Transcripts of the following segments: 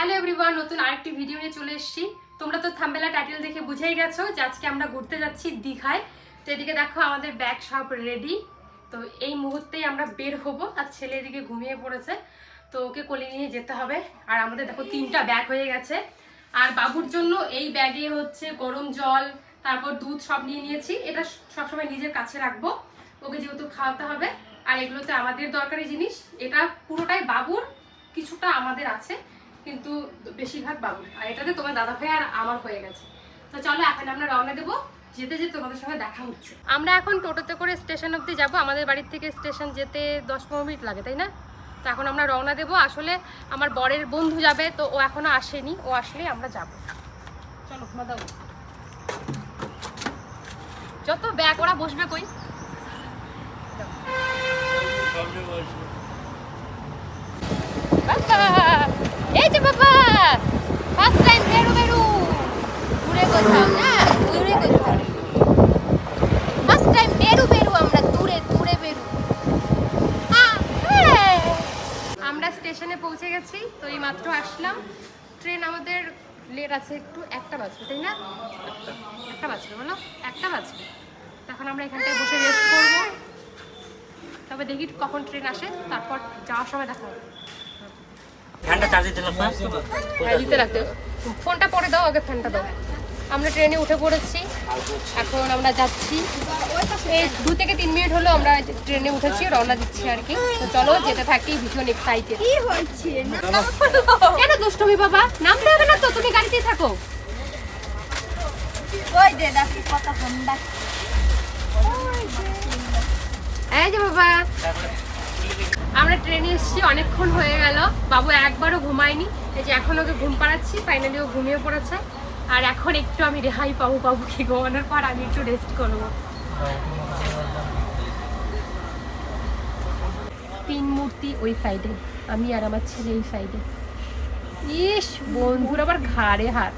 Hello everyone নতুন আরেকটি video নিয়ে চলে এসেছি। তোমরা তো থাম্বেলা টাইটেল দেখে বুঝেই গেছো যে আজকে আমরা ঘুরতে যাচ্ছি দীঘায়। তো এদিকে দেখো আমাদের ব্যাগ সব রেডি তো এই মুহূর্তেই আমরা বের হব। আর ছেলে এদিকে ঘুমিয়ে পড়েছে। তো ওকে কোলে নিয়ে যেতে হবে। আর আমাদের দেখো তিনটা ব্যাগ হয়ে গেছে। আর বাবুর জন্য এই ব্যাগে হচ্ছে গরম জল, তারপর দুধ সব নিয়ে নিয়েছি। এটা সবসময় নিজের কাছে রাখব। ওকে যেহেতু খাওয়াতে হবে। আর এগুলোতে আমাদের দরকারি জিনিস, এটা পুরোটাই বাবুর, কিছুটা আমাদের আছে। কিন্তু বেশিরভাগ বাবুর আর এটাতে তোমার দাদা ভাই আর আমার হয়ে গেছে। তো চলো, এখন আমরা রওনা দেবো। যেতে যেতে তোমাদের সঙ্গে দেখা হচ্ছে। আমরা এখন টোটোতে করে স্টেশন অবধি যাব। আমাদের বাড়ির থেকে স্টেশন যেতে দশ পনেরো মিনিট লাগে, তাই না? তো এখন আমরা রওনা দেবো। আসলে আমার বরের বন্ধু যাবে, তো ও এখনও আসেনি। ও আসলে আমরা যাব। চলো যত ব্যাগ ওরা বসবে কই বাবা এই যে বাবা ফার্স্ট টাইম বেরু বেরু দূরে কোথাও না দূরে কোথাও ফার্স্ট টাইম বেরু বেরু আমরা দূরে দূরে বেরু আহ, হ্যাঁ। আমরা স্টেশনে পৌঁছে গেছি তো এই মাত্র আসলাম। ট্রেন আমাদের লেট আছে একটু একটা বাজবে তাই না? একটা বাজবে বলো? একটা বাজবে। তখন আমরা এখানটায় বসে রেস্ট করব। তবে দেখি কখন ট্রেন আসে তারপর যাওয়ার সময় দেখা হবে। ফ্যানটা চার্জ হ্যাঁ, দিতে লাগবে। ফোনটা পরে দাও আগে ফ্যানটা দাও। আমরা ট্রেনে উঠে পড়েছি। এখন আমরা যাচ্ছি। এই দু থেকে তিন মিনিট হলো আমরা ট্রেনে উঠেছি রওনা দিচ্ছি আর কি। তো চলো যেতে থাকি ভীষণ এক্সাইটেড কি হচ্ছে? কেন দুষ্টমি বাবা? নামতে হবে না তো তুমি গাড়িতেই থাকো। ওই দে দেখো কত ঠান্ডা এই যে বাবা। আমরা ট্রেনে এসেছি অনেকক্ষণ হয়ে গেল। বাবু একবারও ঘুমায়নি। এই যে এখন ওকে ঘুম পাড়াচ্ছি ফাইনালি ও ঘুমিয়ে পড়েছে। আর এখন একটু আমি রেহাই পাবো পাবো কি ঘুমানোর পর আমি একটু রেস্ট করব। তিন মূর্তি ওই সাইডে আমি আর আমার ছেলে এই সাইডে ইস বন্ধুর আবার ঘাড়ে হাত।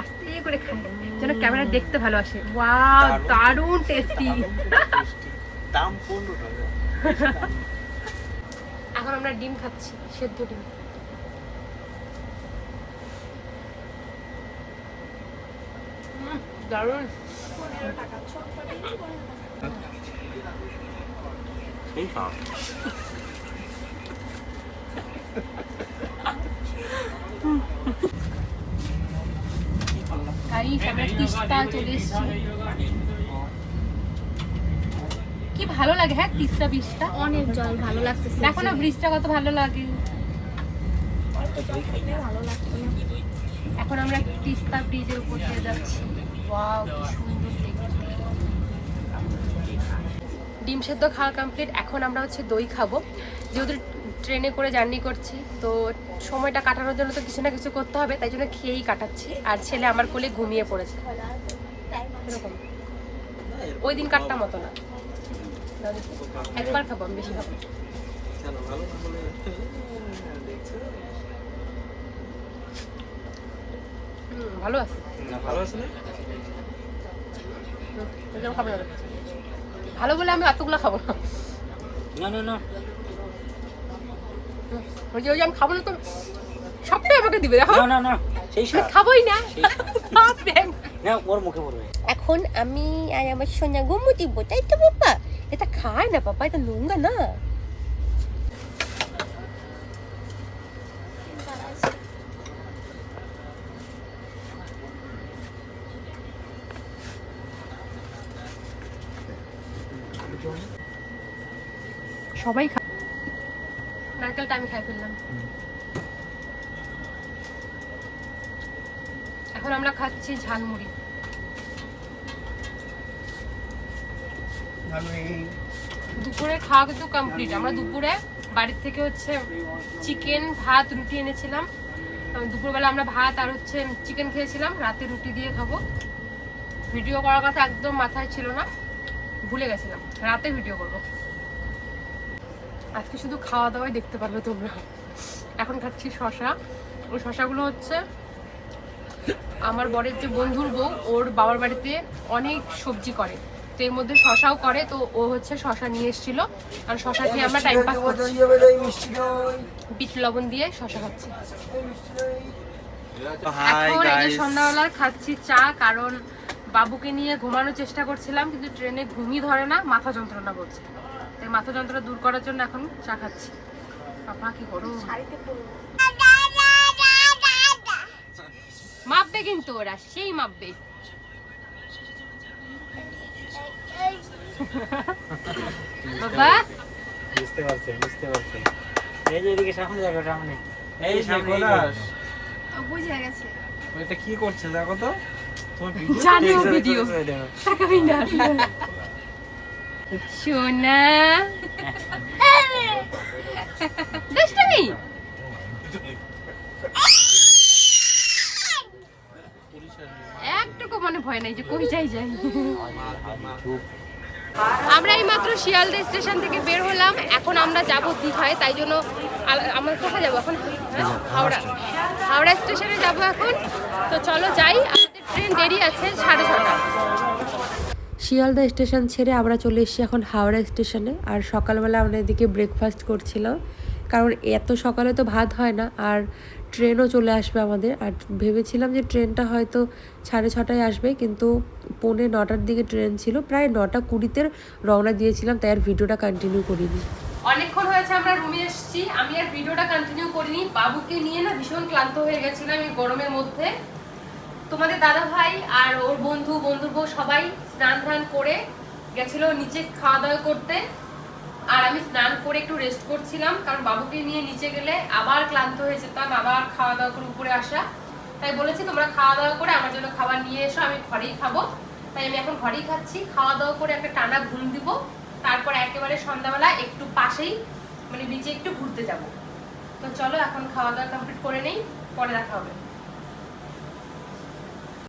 আস্তে করে খায় যেন ক্যামেরা দেখতে ভালো আসে। ওয়াও দারুণ টেস্টি দাম পনেরো টাকা। এখন আমরা ডিম খাচ্ছি সেদ্ধ ডিম। দারুণ। এই আমরা তিস্তা চলে এসেছি। কি ভালো লাগে হ্যাঁ তিস্তা ব্রিজটা অনেক জল ভালো লাগতেছে দেখো না ব্রিজটা কত ভালো লাগে। এখন আমরা তিস্তা ব্রিজের উপর দিয়ে যাচ্ছি। ওয়াও কি সুন্দর দেখতে। ডিম সেদ্ধ খাওয়া কমপ্লিট এখন আমরা হচ্ছে দই খাব। যেহেতু ট্রেনে করে জার্নি করছি তো সময়টা কাটানোর জন্য তো কিছু না কিছু করতে হবে তাই জন্য খেয়েই কাটাচ্ছি। আর ছেলে আমার কোলে ঘুমিয়ে পড়েছে। ওই দিন কাটটা মতো না। একবার খাব আমি বেশি খাব ভালো আছে। ভালো আছে না? হুম, এরকম খাব না। ভালো বলে আমি এতগুলো খাব না। না না না। ওই যে আমি খাব না তো সবটাই আমাকে দিবে দেখো। না না না সেই স্বাদ খাবোই না। না ওর মুখে পড়বে। এখন আমি আর আমার সোনা গুমু দিব তাই তো বাবা? এটা খায় না বাবা এটা নোংরা না। সবাই খা নারকেলটা আমি খাই ফেললাম। এখন আমরা খাচ্ছি ঝালমুড়ি। দুপুরে খাওয়া কিন্তু কমপ্লিট আমরা দুপুরে বাড়ির থেকে হচ্ছে চিকেন ভাত, রুটি এনেছিলাম। দুপুরবেলা আমরা ভাত আর হচ্ছে চিকেন খেয়েছিলাম। রাতে রুটি দিয়ে খাব। ভিডিও করার কথা একদম মাথায় ছিল না। ভুলে গেছিলাম। রাতে ভিডিও করব। আজকে শুধু খাওয়া দাওয়াই দেখতে পারবে তোমরা। এখন খাচ্ছি শশা। ওই শশাগুলো হচ্ছে আমার বরের যে বন্ধুর বউ, ওর বাবার বাড়িতে অনেক সবজি করে। তো এর মধ্যে শশাও করে তো ও হচ্ছে শশা নিয়ে এসেছিল। আর শশা খেয়ে আমরা টাইম পাস করছি। বিট লবণ দিয়ে শশা খাচ্ছি। এখন এই যে সন্ধ্যাবেলার খাচ্ছি চা কারণ বাবুকে নিয়ে ঘুমানোর চেষ্টা করছিলাম কিন্তু ট্রেনে ঘুমই ধরে না মাথা যন্ত্রণা করছে। তাই মাথা যন্ত্রণা দূর করার জন্য এখন চা খাচ্ছি। বাবা কি গরম। মাপবে কিন্তু ওরা সেই মাপবে। বাবা? বুঝতে পারছি বুঝতে পারছি। এই যে এদিকে সামনে দেখো সামনে। এই সামনে বুঝে গেছে। এটা কি করছে দেখো তো? ভিডিও। সোনা। দুষ্টমি। একটুকু মনে ভয় নাই যে কই যাই যাই। আমরা এই মাত্র শিয়ালদা স্টেশন থেকে বের হলাম। এখন আমরা যাব দীঘায় তাই জন্য আমরা কোথায় যাব এখন? হাওড়া হাওড়া। স্টেশনে। যাব এখন। তো চলো যাই আমাদের ট্রেন দেরি আছে সাড়ে ছটা। শিয়ালদা স্টেশন ছেড়ে আমরা চলে এসেছি এখন হাওড়া স্টেশনে। আর সকালবেলা আমরা এদিকে ব্রেকফাস্ট করছিলাম। কারণ এত সকালে তো ভাত হয় না। আর ট্রেনও চলে আসবে আমাদের। আর ভেবেছিলাম যে ট্রেনটা হয়তো সাড়ে ছটায় আসবে, কিন্তু পৌনে নটার দিকে ট্রেন ছিল। প্রায় নটা কুড়িতে রওনা দিয়েছিলাম, তাই আর ভিডিওটা কন্টিনিউ করিনি। অনেকক্ষণ হয়েছে আমরা রুমে এসেছি। আমি আর ভিডিওটা কন্টিনিউ করিনি। বাবুকে নিয়ে না ভীষণ ক্লান্ত হয়ে গেছিলাম এই গরমের মধ্যে। তোমাদের দাদা ভাই আর ওর বন্ধু, বন্ধুর বউ সবাই স্নান ধান করে গেছিল নিচে খাওয়া দাওয়া করতে। আর আমি স্নান করে একটু রেস্ট করছিলাম, কারণ বাবুকে নিয়ে নিচে গেলে আবার ক্লান্ত হয়ে যেতাম, আবার খাওয়া দাওয়া করে উপরে আসা। তাই বলেছি, তোমরা খাওয়া দাওয়া করে আমার জন্য খাবার নিয়ে এসো, আমি ঘরেই খাব। তাই আমি এখন ঘরেই খাচ্ছি। খাওয়া দাওয়া করে একটা টানা ঘুম দিব, তারপর একেবারে সন্ধ্যাবেলা একটু পাশেই মানে বিচে একটু ঘুরতে যাব। তো চলো, এখন খাওয়া দাওয়া কমপ্লিট করে নেই, পরে দেখা হবে।